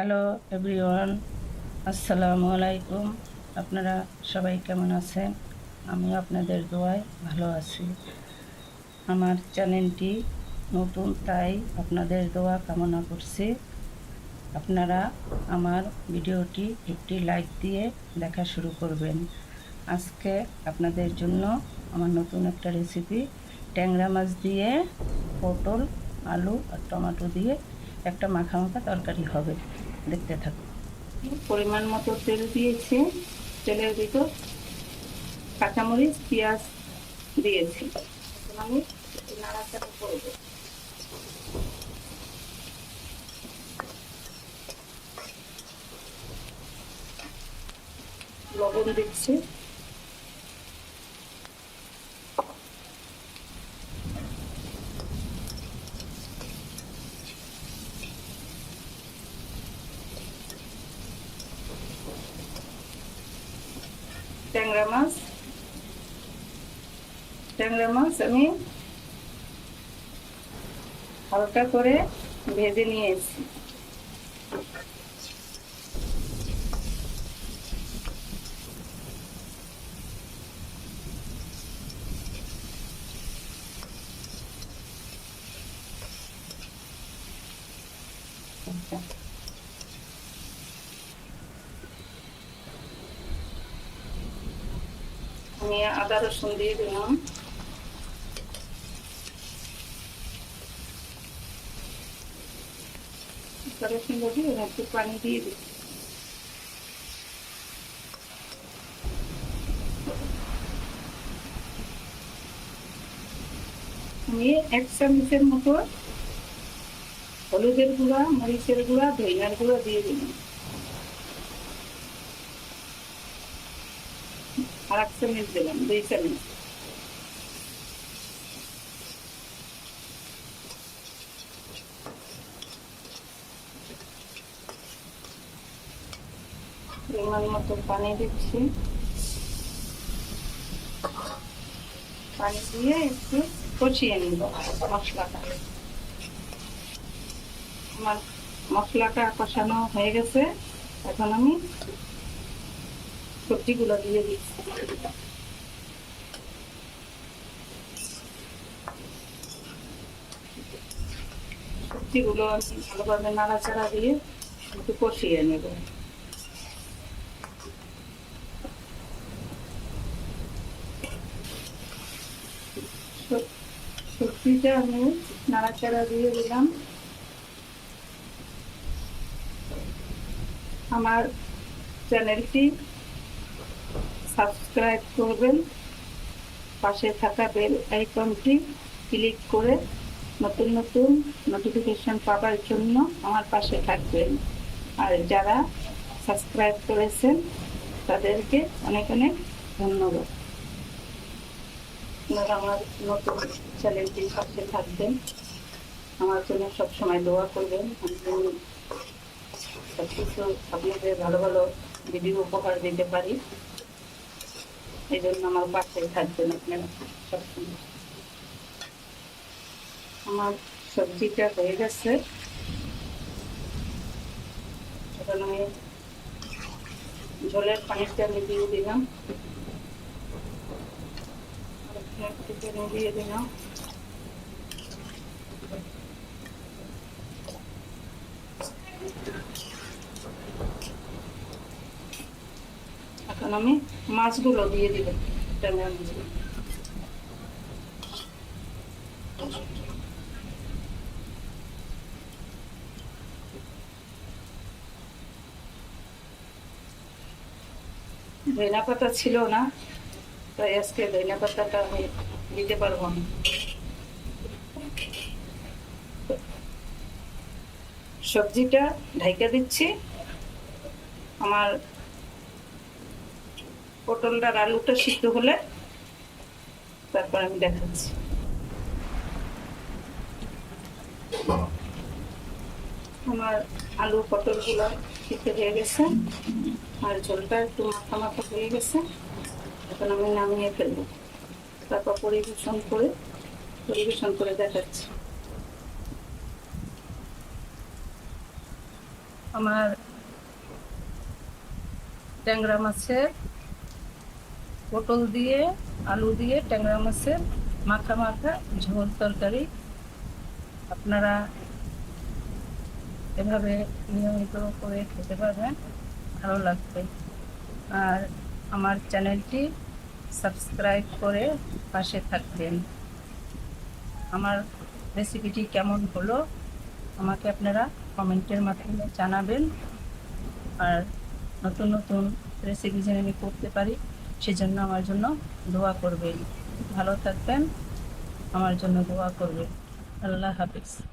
Hello everyone আসসালামু আলাইকুম আপনারা সবাই কেমন আছেন? আমিও আপনাদের দোয়ায় ভালো আছি। আমার চ্যানেলটি নতুন, তাই আপনাদের দোয়া কামনা করছি। আপনারা আমার ভিডিওটি একটি লাইক দিয়ে দেখা শুরু করবেন। আজকে আপনাদের জন্য আমার নতুন একটা রেসিপি, ট্যাংরা মাছ দিয়ে পটল, আলু আর টমেটো দিয়ে একটা মাখা মাখা তরকারি হবে। দেখতে থাকুন পরিমাণ মতো তেল দিয়েছি। তেলের ভিতর কাঁচামরিচ, পেঁয়াজ দিয়েছি। আমি নাড়াচাড়া করব। লবণ দিচ্ছি। ট্যাংরা মাছ। ট্যাংরা মাছ আমি হালকা করে ভেজে নিয়েছি। আমি আদা রসুন দিয়ে দিলাম। দিয়ে আমি এক চামচের মতো হলুদের গুঁড়া, মরিচের গুঁড়া ধইনার গুঁড়া দিয়ে দিলাম। আর এক চামচ দিলাম, দুই চামচ পরিমাণ মতো পানি দিচ্ছি। পানি দিয়ে একটু কষিয়ে নিব মশলাটা। আমার মশলাটা কষানো হয়ে গেছে। এখন আমি সবজিগুলো দিয়ে দিচ্ছি। সবজিগুলো ভালোভাবে নাড়াচাড়া দিয়ে একটু কষিয়ে নেব। সবজিটা আমি নাড়াচাড়া দিয়ে দিলাম। আমার চ্যানেলটি সাবস্ক্রাইব করবেন। পাশে থাকা বেল আইকনটি ক্লিক করে নতুন নতুন নোটিফিকেশন পাবার জন্য আমার পাশে থাকবেন। আর যারা সাবস্ক্রাইব করেছেন, তাদেরকে অনেক অনেক ধন্যবাদ। আপনারা আমার নতুন চ্যানেলটির পাশে থাকবেন। আমার জন্য সবসময় দোয়া করবেন। আমি আপনাদের ভালো ভালো ভিডিও উপহার দিতে পারি। এই জন্য আমার পাশে থাকবেন আপনারা আমার সবজিটা হয়ে গেছে। এখন আমি ঝোলের পানিটা আমি দিয়ে দিলাম। দিয়ে দিলাম। এখন আমি মাছগুলো দিয়ে দিব ট্যাংরা মাছগুলো ধনিয়া পাতা ছিল না, তাই আজকে ধনিয়া পাতাটা আমি দিতে পারব না। সবজিটা ঢাইকা দিচ্ছি, আমার পটলটার আলুটা সিদ্ধ হলে তারপর আমি দেখাচ্ছি। আমার আলু, পটলগুলো সিদ্ধ হয়ে গেছে আর ঝোলটা একটু মাখা মাখা হয়ে গেছে। এখন আমি নামিয়ে ফেলব। তারপর পরিবেশন করে পরিবেশন করে দেখাচ্ছি। আমার ট্যাংরা মাছের পটল দিয়ে, আলু দিয়ে, ট্যাংরা মাছের মাখা মাখা, ঝোল তরকারি। আপনারা এভাবে নিয়মিত করে খেতে পারবেন, ভালো লাগবে। আর আমার চ্যানেলটি সাবস্ক্রাইব করে পাশে থাকবেন। আমার রেসিপিটি কেমন হলো, আমাকে আপনারা কমেন্টের মাধ্যমে জানাবেন। আর নতুন নতুন রেসিপি যেন আমি করতে পারি। সেজন্য আমার জন্য দোয়া করবেন। ভালো থাকবেন আমার জন্য দোয়া করবেন। আল্লাহ হাফিজ।